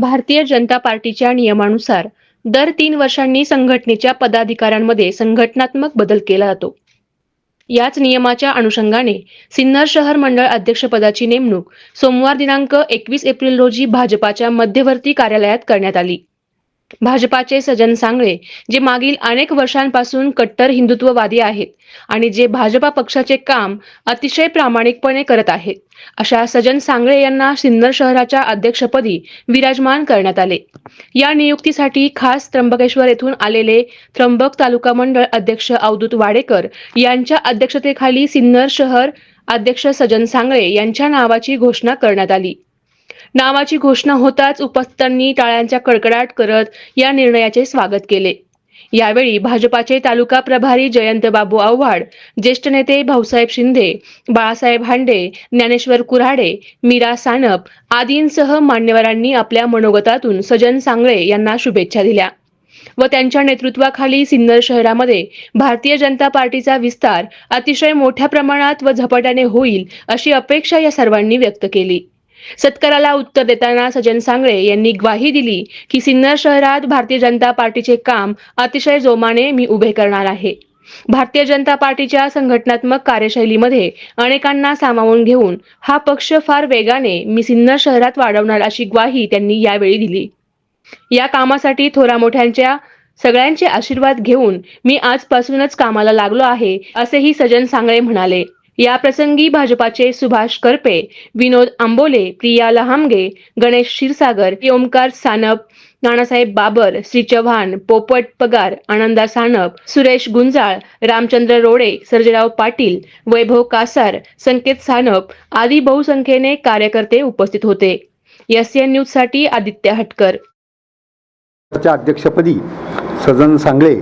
भारतीय जनता पार्टीच्या नियमानुसार दर तीन वर्षांनी संघटनेच्या पदाधिकाऱ्यांमध्ये संघटनात्मक बदल केला जातो. याच नियमाच्या अनुषंगाने सिन्नर शहर मंडळ अध्यक्षपदाची नेमणूक सोमवार दिनांक एकवीस एप्रिल रोजी भाजपाच्या मध्यवर्ती कार्यालयात करण्यात आली. भाजपाचे सजन सांगळे जे मागील अनेक वर्षांपासून कट्टर हिंदुत्ववादी आहेत आणि जे भाजपा पक्षाचे काम अतिशय प्रामाणिकपणे करत आहेत अशा सजन सांगळे यांना सिन्नर शहराच्या अध्यक्षपदी विराजमान करण्यात आले. या नियुक्तीसाठी खास त्र्यंबकेश्वर येथून आलेले त्र्यंबक तालुका मंडळ अध्यक्ष अवधूत वाडेकर यांच्या अध्यक्षतेखाली सिन्नर शहर अध्यक्ष सजन सांगळे यांच्या नावाची घोषणा करण्यात आली. नावाची घोषणा होताच उपस्थितांनी टाळ्यांचा कडकडाट करत या निर्णयाचे स्वागत केले. यावेळी भाजपाचे तालुका प्रभारी जयंत बाबू आव्हाड ज्येष्ठ नेते भाऊसाहेब शिंदे बाळासाहेब हांडे ज्ञानेश्वर कुऱ्हाडे मीरा सानप आदींसह मान्यवरांनी आपल्या मनोगतातून सजन सांगळे यांना शुभेच्छा दिल्या. व त्यांच्या नेतृत्वाखाली सिन्नर शहरामध्ये भारतीय जनता पार्टीचा विस्तार अतिशय मोठ्या प्रमाणात व झपाट्याने होईल अशी अपेक्षा या सर्वांनी व्यक्त केली. सत्काराला उत्तर देताना सजन सांगळे यांनी ग्वाही दिली की सिन्नर शहरात भारतीय जनता पार्टीचे काम अतिशय जोमाने मी उभे करणार आहे. भारतीय जनता पार्टीच्या संघटनात्मक कार्यशैलीमध्ये अनेकांना सामावून घेऊन हा पक्ष फार वेगाने मी सिन्नर शहरात वाढवणार अशी ग्वाही त्यांनी यावेळी दिली. या कामासाठी थोरा मोठ्यांच्या सगळ्यांचे आशीर्वाद घेऊन मी आजपासूनच कामाला लागलो आहे असेही सजन सांगळे म्हणाले. या प्रसंगी भाजपाचे सुभाष करपे विनोद आंबोले प्रिया लहामगे गणेश क्षीरसागर ओमकार सानप नानासाहेब बाबर श्री चव्हाण पोपट पगार आनंदा सानप सुरेश गुंजाळ रामचंद्र रोडे सर्जराव पाटील वैभव कासार संकेत सानप आदी बहुसंख्येने कार्यकर्ते उपस्थित होते. एस एन न्यूजसाठी आदित्य हटकर. अध्यक्षपदी सजन सांगळे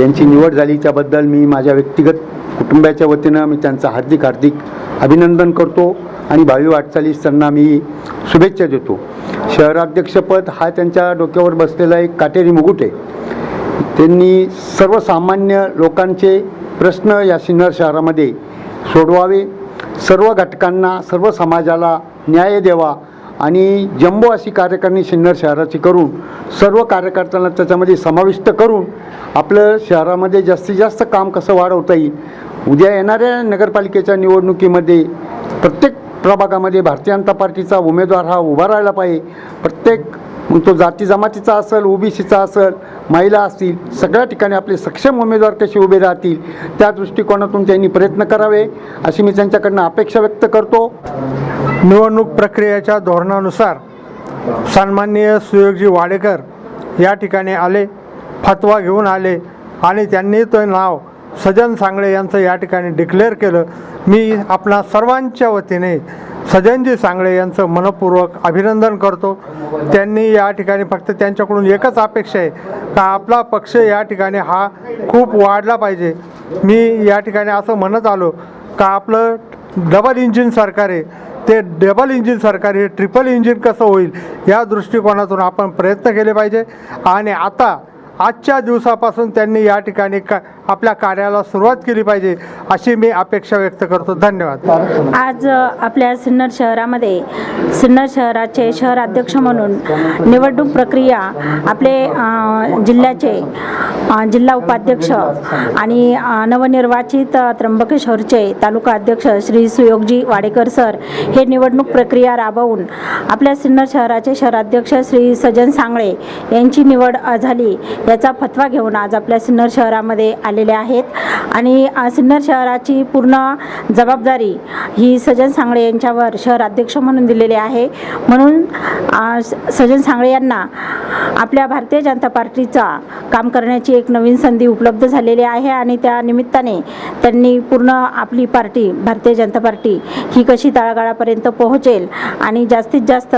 यांची निवड झाली. त्याबद्दल मी माझ्या व्यक्तिगत कुटुंबाच्या वतीनं मी त्यांचं हार्दिक हार्दिक अभिनंदन करतो आणि भावी वाटचालीस त्यांना मी शुभेच्छा देतो. शहराध्यक्षपद हा त्यांच्या डोक्यावर बसलेला एक काटेरी मुकुट आहे. त्यांनी सर्वसामान्य लोकांचे प्रश्न या सिन्नर शहरामध्ये सोडवावे. सर्व घटकांना सर्व समाजाला न्याय द्यावा आणि जम्बो अशी कार्यकारणी सिन्नर शहराची करून सर्व कार्यकर्त्यांना त्याच्यामध्ये समाविष्ट करून आपलं शहरामध्ये जास्तीत जास्त काम कसं वाढवता येईल उद्या येणाऱ्या नगरपालिकेच्या निवडणुकीमध्ये प्रत्येक प्रभागामध्ये भारतीय जनता पार्टीचा उमेदवार हा उभा राहिला पाहिजे. प्रत्येक मग तो जाती जमातीचा असेल ओबीसीचा असेल महिला असतील सगळ्या ठिकाणी आपले सक्षम उमेदवार कसे उभे राहतील त्या दृष्टिकोनातून त्यांनी प्रयत्न करावे अशी मी त्यांच्याकडनं अपेक्षा व्यक्त करतो. निवडणूक प्रक्रियेच्या धोरणानुसार सन्माननीय सुयोगजी वाडेकर या ठिकाणी आले फतवा घेऊन आले आणि त्यांनी ते नाव सजन सांगळे यांचं या ठिकाणी डिक्लेअर केलं. मी आपणा सर्वांच्या वतीने सजनजी सांगळे यांचं मनपूर्वक अभिनंदन करतो. त्यांनी या ठिकाणी फक्त त्यांच्याकडून एकच अपेक्षा आहे का आपला पक्ष या ठिकाणी हा खूप वाढला पाहिजे. मी या ठिकाणी असं म्हणत आलो का आपलं डबल इंजिन सरकार आहे. ते डबल इंजिन सरकार हे ट्रिपल इंजिन कसं होईल या दृष्टिकोनातून आपण प्रयत्न केले पाहिजे. आणि आता आजच्या दिवसापासून त्यांनी या ठिकाणी का आपल्या कार्याला सुरुवात केली पाहिजे अशी मी अपेक्षा व्यक्त करतो. धन्यवाद. आज आपल्या सिन्नर शहरामध्ये सिन्नर शहराचे शहर अध्यक्ष म्हणून निवडणूक प्रक्रिया आपले जिल्ह्याचे जिल्हा उपाध्यक्ष आणि नवनिर्वाचित त्र्यंबकेश्वरचे तालुका अध्यक्ष श्री सुयोगजी वाडेकर सर हे निवडणूक प्रक्रिया राबवून आपल्या सिन्नर शहराचे शहराध्यक्ष श्री सजन सांगळे यांची निवड झाली. याचा फतवा घेऊन आज आपल्या सिन्नर शहरामध्ये आलेले आहेत. आणि सिन्नर शहराची पूर्ण जबाबदारी ही सजन सांगळे यांच्यावर शहर अध्यक्ष म्हणून दिलेली आहे. म्हणून सजन सांगळे यांना आपल्या भारतीय जनता पार्टीचा काम करण्याची एक नवीन संधी उपलब्ध झालेली आहे आणि त्या निमित्ताने त्यांनी पूर्ण आपली पार्टी भारतीय जनता पार्टी ही कशी तळागाळापर्यंत पोहोचेल आणि जास्तीत जास्त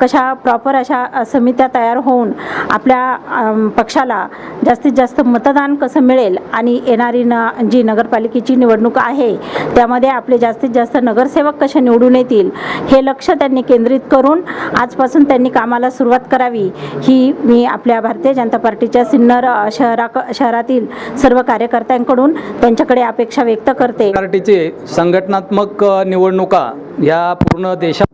कशा प्रॉपर अशा समित्या तयार होऊन आपल्या पक्षाला जास्तीत जास्त मतदान कसं मिळेल आणि येणारी न जी नगरपालिकेची निवडणूक आहे त्यामध्ये आपले जास्तीत जास्त नगरसेवक कसे निवडून येतील हे लक्ष त्यांनी केंद्रित करून आजपासून त्यांनी कामाला सुरुवात करावी. ही मी आपल्या भारतीय जनता पार्टीच्या सिन्नर शहरा शहरातील सर्व कार्यकर्त्यांकडून त्यांच्याकडे अपेक्षा व्यक्त करते. पार्टीचे संघटनात्मक निवडणुका या पूर्ण देशात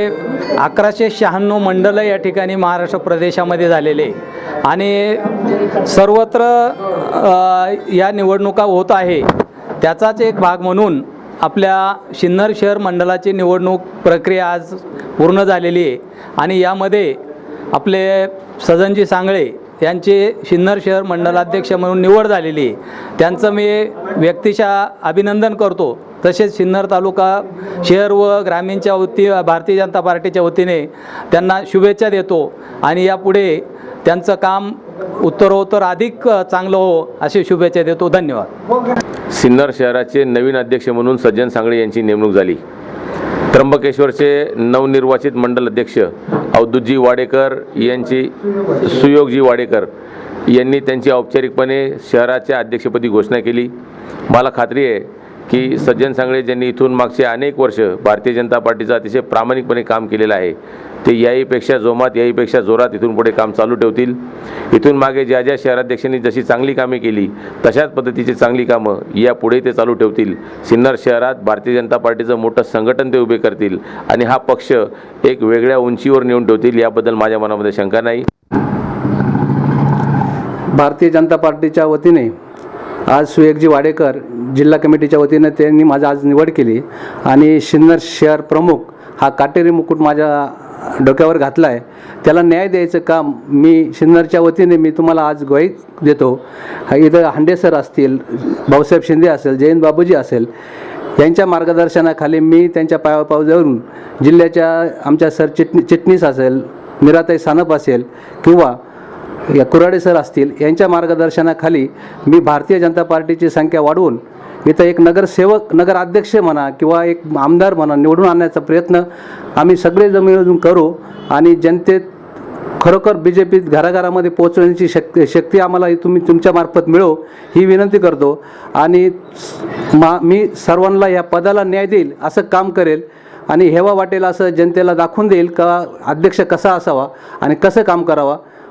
अकराशे शहाण्णव मंडलं या ठिकाणी महाराष्ट्र प्रदेशामध्ये झालेले. आणि सर्वत्र या निवडणुका होत आहे. त्याचाच एक भाग म्हणून आपल्या सिन्नर शहर मंडळाची निवडणूक प्रक्रिया आज पूर्ण झालेली आहे. आणि यामध्ये आपले सजनजी सांगळे त्यांचे सिन्नर शहर मंडलाध्यक्ष म्हणून निवड झालेली आहे. त्यांचं मी व्यक्तिशः अभिनंदन करतो. तसेच सिन्नर तालुका शहर व ग्रामीणच्या वती भारतीय जनता पार्टीच्या वतीने त्यांना शुभेच्छा देतो. आणि यापुढे त्यांचं काम उत्तरोत्तर अधिक चांगलं हो अशी शुभेच्छा देतो. धन्यवाद. सिन्नर शहराचे नवीन अध्यक्ष म्हणून सज्जन सांगळे यांची नेमणूक झाली. त्र्यंबकेश्वरचे नवनिर्वाचित मंडल अध्यक्ष अवधूतजी वाडेकर यांची सुयोगजी वाडेकर यांनी त्यांची औपचारिकपणे शहराच्या अध्यक्षपदी घोषणा केली. मला खात्री आहे की सज्जन सांगळे ज्यांनी इथून मागचे अनेक वर्ष भारतीय जनता पार्टीचं अतिशय प्रामाणिकपणे काम केलेलं आहे ते याहीपेक्षा जोमात याहीपेक्षा जोरात इथून पुढे काम चालू ठेवतील. इथून मागे ज्या ज्या शहराध्यक्षांनी जशी चांगली कामे केली तशाच पद्धतीची चांगली कामं यापुढे ते चालू ठेवतील. सिन्नर शहरात भारतीय जनता पार्टीचं मोठं संघटन ते उभे करतील आणि हा पक्ष एक वेगळ्या उंचीवर नेऊन ठेवतील याबद्दल माझ्या मनामध्ये शंका नाही. भारतीय जनता पार्टीच्या वतीने आज सुयेकजी वाडेकर जिल्हा कमिटीच्या वतीने त्यांनी माझा आज निवड केली आणि सिन्नर शहर प्रमुख हा काटेरी मुकुट माझ्या डोक्यावर घातला आहे त्याला न्याय द्यायचं काम मी सिन्नरच्या वतीने मी तुम्हाला आज ग्वाही देतो. इथं हांडे सर असतील भाऊसाहेब शिंदे असेल जयंत बाबूजी असेल यांच्या मार्गदर्शनाखाली मी त्यांच्या पायापाव पाव जाऊन जिल्ह्याच्या आमच्या सरचिटणी चिटणीस असेल मिराताई सानप असेल किंवा या कुराडे सर असतील यांच्या मार्गदर्शनाखाली मी भारतीय जनता पार्टीची संख्या वाढवून इथं एक नगरसेवक नगराध्यक्ष म्हणा किंवा एक आमदार म्हणा निवडून आणण्याचा प्रयत्न आम्ही सगळे जमिनीतून करू आणि जनतेत खरोखर बी जे पीत घराघरामध्ये पोहोचवण्याची शक्ती शक्ती आम्हाला ही तुम्ही तुमच्यामार्फत मिळो ही विनंती करतो. आणि मा मी सर्वांना या पदाला न्याय देईल असं काम करेल. आणि हेवा वाटेल असं जनतेला दाखवून देईल का अध्यक्ष कसा असावा आणि कसं काम करावा